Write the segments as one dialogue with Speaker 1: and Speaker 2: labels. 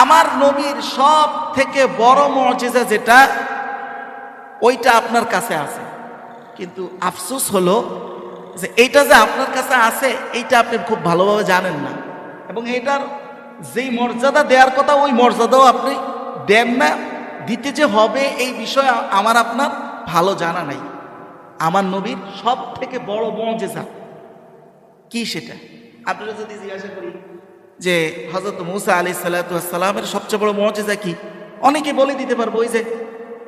Speaker 1: আমার নবীর সব থেকে বড় মর্যাদা যেটা, ওইটা আপনার কাছে আছে। কিন্তু আফসোস হলো যে এইটা যে আপনার কাছে আছে, এইটা আপনি খুব ভালোভাবে জানেন না। এবং এটার যেই মর্যাদা দেওয়ার কথা, ওই মর্যাদাও আপনি দেন না। দিতে যে হবে এই বিষয়ে আমার আপনার ভালো জানা নাই। আমার নবীর সব থেকে বড় মর্যাদা কি সেটা? আপনারা যদি জিজ্ঞাসা করি যে হজরত মুসা আলি সাল্লাতামের সবচেয়ে বড় মর্যাদা কি? অনেকে বলে দিতে পারব, ওই যে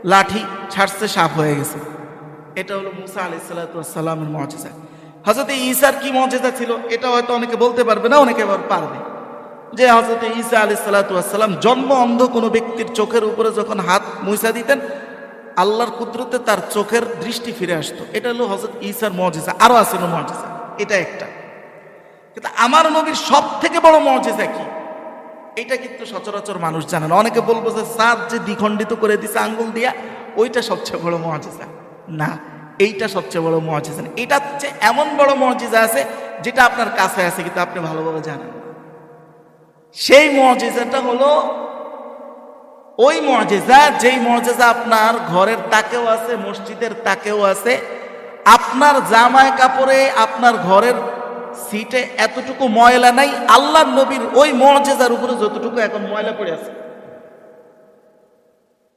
Speaker 1: লাঠি ছাড়ছে, সাপ হয়ে গেছে। এটা হলো মুসা আলি সাল্লাতামের মর্যাদা হজরত ঈসার কি মর্যাদা ছিল? এটা হয়তো অনেকে বলতে পারবে না, অনেকে আবার পারবে। যে হজরত ঈসা আলি সাল্লাতাম জন্ম অন্ধ কোনো ব্যক্তির চোখের উপরে যখন হাত মুসা দিতেন, আল্লাহর কুদরতে তার চোখের দৃষ্টি ফিরে আসতো। এটা হলো হজরত ঈসার মর্যাদা আরও আছে মর্যাদা এটা একটা। কিন্তু আমার নবীর সব থেকে বড় মর্যাদা কি? এটা কিন্তু সচরাচর মানুষ জানে না। অনেকে বলব যে, সাদ যে দ্বিখণ্ডিত করে দিছে আঙ্গুল দিয়া, ওইটা সবচেয়ে বড় মর্যাদা। না, এইটা সবচেয়ে বড় না। এটা হচ্ছে এমন বড় মর্যাদা আছে, যেটা আপনার কাছে আছে কিন্তু আপনি ভালোভাবে জানেন সেই মর্যাদাটা হলো, ওই মর্যাদা, যেই মর্যাদা আপনার ঘরের তাকেও আছে, মসজিদের তাকেও আছে, আপনার জামায় কাপড়ে আপনার ঘরের সিটে এতটুকু ময়লা নাই আল্লাহ নবীর ওই মর্যাদার উপরে যতটুকু এখন ময়লা পড়ে আছে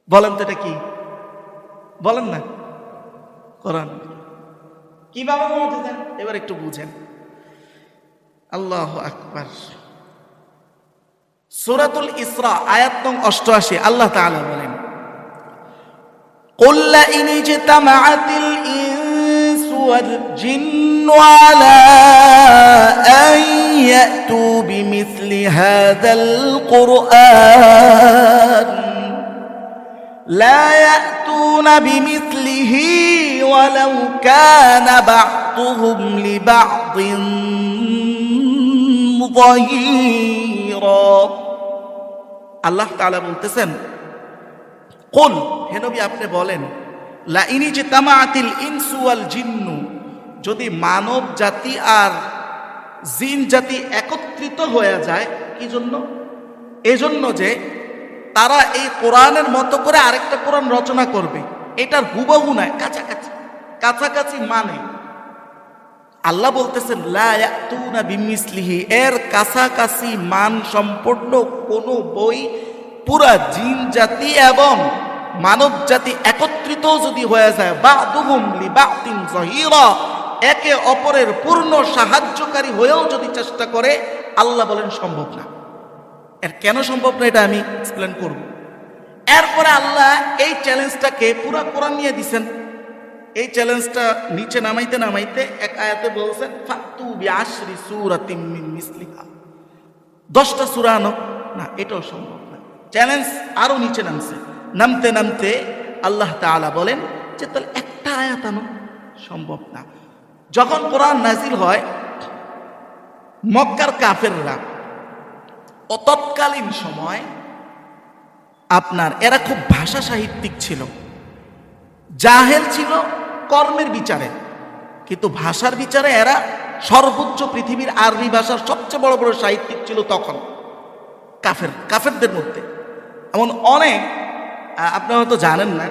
Speaker 1: বলেন তো এটা কি বলেন না কোরআন কিভাবে মর্যাদা এবার একটু বুঝেন আল্লাহ আকবার সুরাতুল ইসরা আয়াত নং অষ্টআশি আল্লাহ তাআলা বলেন قل لئن اجتمعت الإنس والجن على أن يأتوا بمثل هذا القرآن لا يأتون بمثله ولو كان بعضهم لبعض ظهيرا আল্লাহ তাআলা বলতেছেন কোন হে নবী আপনি বলেন লাইনি যে তামাতিল ইনসুয়াল জিন্নু যদি মানব জাতি আর জিন জাতি একত্রিত হয়ে যায় কি জন্য এজন্য যে তারা এই কোরআনের মতো করে আরেকটা কোরআন রচনা করবে। এটার হুবহু নয় কাছাকাছি। কাছাকাছি মানে? আল্লাহ বলতেছেন, লা ইয়াতুনা বিমিসলিহি। এর কাছাকাছি মান সম্পন্ন কোনো বই পুরা জিন জাতি এবং মানব জাতি একত্রিত যদি হয়ে যায় বা দুহুমলি বা তিন জহিরা। একে অপরের পূর্ণ সাহায্যকারী হয়েও যদি চেষ্টা করে, আল্লাহ বলেন সম্ভব না। এর কেন সম্ভব না এটা আমি এক্সপ্লেন করব। এরপরে আল্লাহ এই চ্যালেঞ্জটাকে পুরা কোরআন নিয়ে দিছেন। এই চ্যালেঞ্জটা নিচে নামাইতে নামাইতে এক আয়াতে বলছেন, ফাতু বিআশরি সূরাতিম মিসলিহা। দশটা সূরা আনো। না, এটাও সম্ভব না। চ্যালেঞ্জ আরও নিচে নামছে। নামতে নামতে আল্লাহ তাআলা বলেন যে, তাহলে একটা আয়াত আনো। সম্ভব না। যখন কোরআন নাজিল হয় মক্কার কাফেররা ও তৎকালীন সময় আপনার এরা খুব ভাষা সাহিত্যিক ছিল। জাহেল ছিল কর্মের বিচারে। কিন্তু ভাষার বিচারে এরা সর্বোচ্চ পৃথিবীর আরবি ভাষার সবচেয়ে বড় বড় সাহিত্যিক ছিল তখন। কাফের কাফেরদের মধ্যে। এমন অনেক আহ, আপনারা হয়তো জানেন না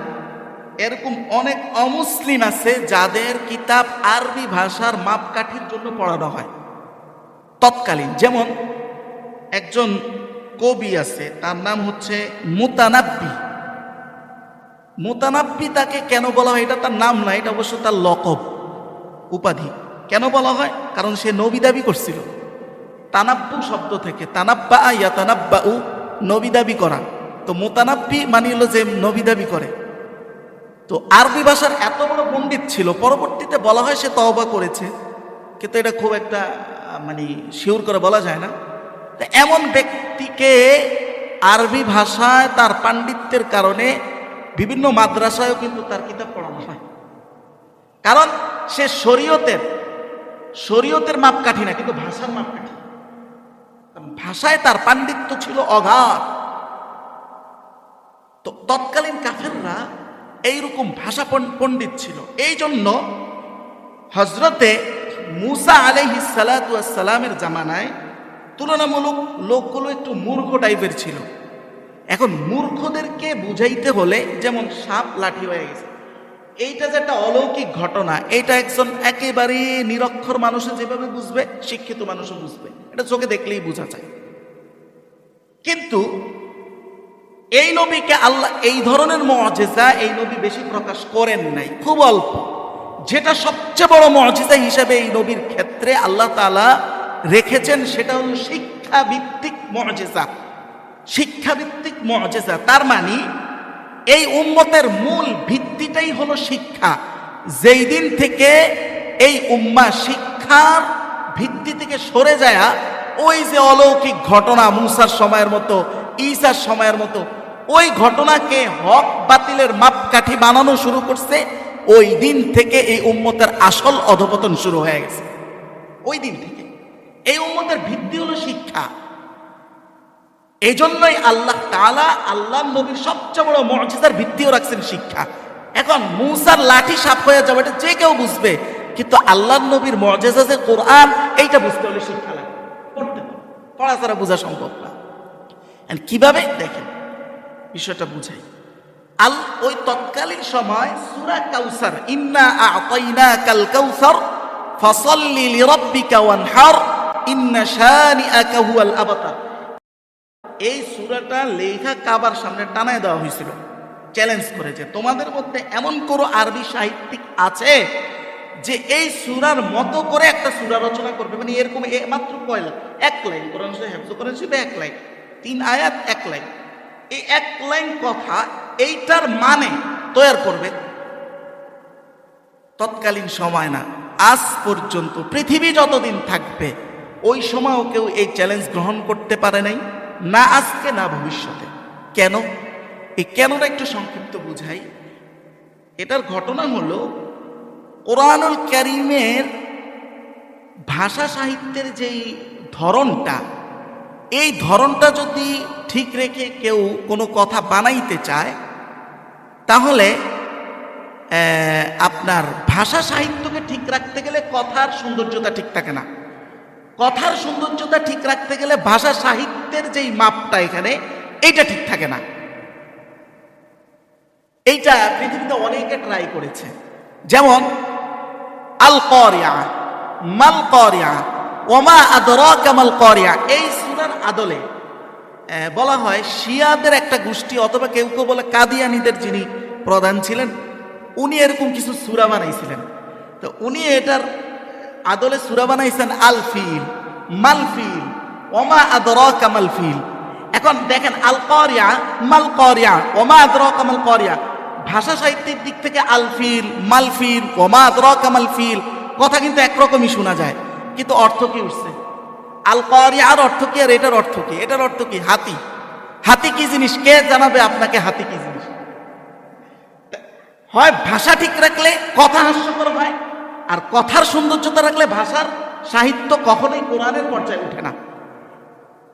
Speaker 1: এরকম অনেক অমুসলিম আছে যাদের কিতাব আরবি ভাষার মাপকাঠির জন্য পড়ানো হয়। তৎকালীন, যেমন একজন কবি আছে, তার নাম হচ্ছে মুতানাব্বি। মোতানাব্বি তাকে কেন বলা হয়? এটা তার নাম না, এটা অবশ্য তার লকব, উপাধি। কেন বলা হয়? কারণ সে নবী দাবি করছিল। তানাব্বু শব্দ থেকে তানাব্বা ইয়া তানাব্বা উ নবী দাবি করা। তো মোতানাব্বি মানিল যে নবী দাবি করে। তো আরবি ভাষার এত বড় পণ্ডিত ছিল, পরবর্তীতে বলা হয় সে তওবা করেছে। কিন্তু এটা খুব একটা মানে শিওর করে বলা যায় না। এমন ব্যক্তিকে আরবি ভাষায় তার পাণ্ডিত্যের কারণে বিভিন্ন মাদ্রাসায়ও কিন্তু তার কিতাব পড়ানো হয়। কারণ সে শরীয়তের শরীয়তের মাপকাঠি না, কিন্তু ভাষার মাপকাঠি। ভাষায় তার পাণ্ডিত্য ছিল অগাধ। তো তৎকালীন এইরকম ভাষা পণ্ডিত ছিল। এই জন্য হজরতে মুসা আলাইহি সালামের জামানায় তুলনামূলক লোকগুলো একটু মূর্খ টাইপের ছিল। এখন মূর্খদেরকে বুঝাইতে হলে যেমন সাপ লাঠি হয়ে গেছে। এইটা যে একটা অলৌকিক ঘটনা এটা একজন একেবারে নিরক্ষর মানুষে যেভাবে বুঝবে, শিক্ষিত মানুষও বুঝবে। এটা চোখে দেখলেই বোঝা যায়। কিন্তু এই নবীকে আল্লাহ এই ধরনের মজেজা এই নবী বেশি প্রকাশ করেন নাই, খুব অল্প। যেটা সবচেয়ে বড় মজেজা হিসেবে এই নবীর ক্ষেত্রে আল্লাহ তালা রেখেছেন সেটা হলো শিক্ষা ভিত্তিক মজেজা। শিক্ষা ভিত্তিক মজেজা, তার মানে এই উম্মতের মূল ভিত্তিটাই হলো শিক্ষা। যেই দিন থেকে এই উম্মা শিক্ষার ভিত্তি থেকে সরে যায়, ওই যে অলৌকিক ঘটনা মুসার সময়ের মতো ঈসার সময়ের মতো ওই ঘটনাকে হক বাতিলের মাপকাঠি বানানো শুরু করছে, ওই দিন থেকে এই উম্মতের আসল অধপতন শুরু হয়ে গেছে। ওই দিন থেকে। এই উম্মতের ভিত্তি হলো শিক্ষা। এই জন্যই আল্লাহ তালা আল্লাহ নবীর সবচেয়ে বড় মর্যাদার ভিত্তিও রাখছেন শিক্ষা। এখন মুসার লাঠি সাপ হয়ে যাবে এটা যে কেউ বুঝবে, কিন্তু আল্লাহ নবীর মর্যাদা যে কোরআন, এইটা বুঝতে হলে শিক্ষা লাগবে পড়তে পড়া ছাড়া বোঝা সম্ভব না। কীভাবে? দেখেন, বিষয়টা বুঝাই। আল, ওই তৎকালীন সময় সুরা কাউসার, ইন্না আ'তাইনা কাল কাউসার, ফাসাল্লি লিরাব্বিকা ওয়ানহার, ইন্না শানিআকা হুয়াল আবতার। এই সূরাটা লেখা কাবার সামনে টানায় দেওয়া হয়েছিল। চ্যালেঞ্জ করেছে। তোমাদের মধ্যে এমন কোনো আরবি সাহিত্যিক আছে যে এই সুরার মতো করে একটা সূরা রচনা করবে? মানে এরকম মাত্র কয় লাইন এক লাইন, কোরআন হেফজ করেন ছিল এক লাইন? তিন আয়াত, এক লাইন। এই এক লাইন কথা, এইটার মানে তৈরি করবে। তৎকালীন সময় না, আজ পর্যন্ত পৃথিবী যতদিন থাকবে, ওই সময়ও কেউ এই চ্যালেঞ্জ গ্রহণ করতে পারে নাই, না আজকে, না ভবিষ্যতে। কেন? এই কেনটা একটু সংক্ষিপ্ত বুঝাই। এটার ঘটনা হলো, কোরআনুল ক্যারিমের ভাষা সাহিত্যের যেই ধরনটা এই ধরনটা যদি ঠিক রেখে কেউ কোনো কথা বানাইতে চায়, তাহলে আপনার ভাষা সাহিত্যকে ঠিক রাখতে গেলে কথার সৌন্দর্যতা ঠিক থাকে না। কথার সৌন্দর্যতা ঠিক রাখতে গেলে ভাষা সাহিত্যের যেই মাপটা এখানে, এইটা ঠিক থাকে না। এইটা পৃথিবীতে অনেকে ট্রাই করেছে। যেমন আল করিয়া মাল করিয়া ওমা আদরাকা মাল করিয়া। এই সুরার আদলে বলা হয় শিয়াদের একটা গোষ্ঠী অথবা কেউ কেউ বলে কাদিয়ানিদের যিনি প্রধান ছিলেন, উনি এরকম কিছু সুরা বানাইছিলেন। তো উনি এটার আদলে সুরা বানাইছেন আল ফিল, মাল ফিল, ওমা আদরাকা মাল ফিল। এখন দেখেন, আল করিয়া, মাল করিয়া, ওমা আদরাকা মাল করিয়া। ভাষা সাহিত্যের দিক থেকে আলফিল মালফিল ওমা আদরাকা মাল ফিল, কথা কিন্তু একরকমই শোনা যায়। কিন্তু অর্থ কি উঠছে? আল আর অর্থ কি আর এটার অর্থ কি? এটার অর্থ কি? হাতি। হাতি কি জিনিস? কে জানাবে আপনাকে হাতি কি জিনিস? হয় ভাষা ঠিক রাখলে কথা হাস্যকর হয়, আর কথার সৌন্দর্যতা রাখলে ভাষার সাহিত্য কখনোই কোরআনের পর্যায়ে ওঠে না।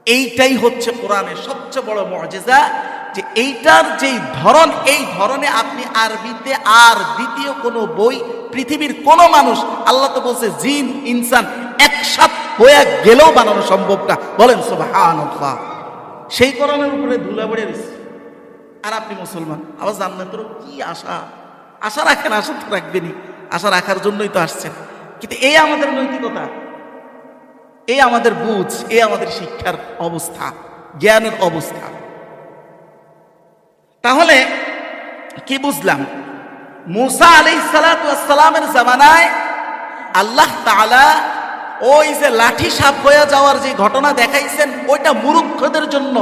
Speaker 1: এইটাই হচ্ছে কোরআনের সবচেয়ে বড় মর্যাদা, যে এইটার যেই ধরন, এই ধরনে আপনি আরবিতে আর দ্বিতীয় কোনো বই পৃথিবীর কোনো মানুষ, আল্লাহ তো বলছে জিন, ইনসান একসাথ হয়ে গেলেও বানানো সম্ভব না। বলেন, সুবহানাল্লাহ। সেই কোরআনের উপরে ধুলা পড়ে রয়েছে। আর আপনি মুসলমান, আবার জান্নাতের কি আশা? আশা রাখেন, আশা তো রাখবেনই। আশা রাখার জন্যই তো আসছেন। কিন্তু এই আমাদের নৈতিকতা, এই আমাদের বুঝ, এই আমাদের শিক্ষার অবস্থা, জ্ঞানের অবস্থা। তাহলে কি বুঝলাম? মুসা আলি সালামের জামানায় আল্লাহ তাআলা ওই যে লাঠি সাপ হয়ে যাওয়ার যে ঘটনা দেখাইছেন, ওইটা মূর্খদের জন্য।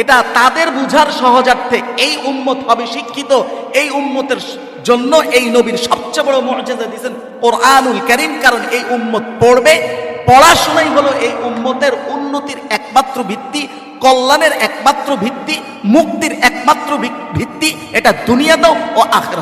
Speaker 1: এটা তাদের বুঝার সহজার্থে এই উম্মত হবে শিক্ষিত, এই উম্মতের জন্য এই নবীর সবচেয়ে বড় মর্যাদা দিয়েছেন কোরআনুল করিম, কারণ এই উম্মত পড়বে। পড়াশোনাই হলো এই উম্মতের উন্নতির একমাত্র ভিত্তি, কল্যাণের একমাত্র ভিত্তি, মুক্তির একমাত্র ভিত্তি, এটা দুনিয়াতেও ও আখের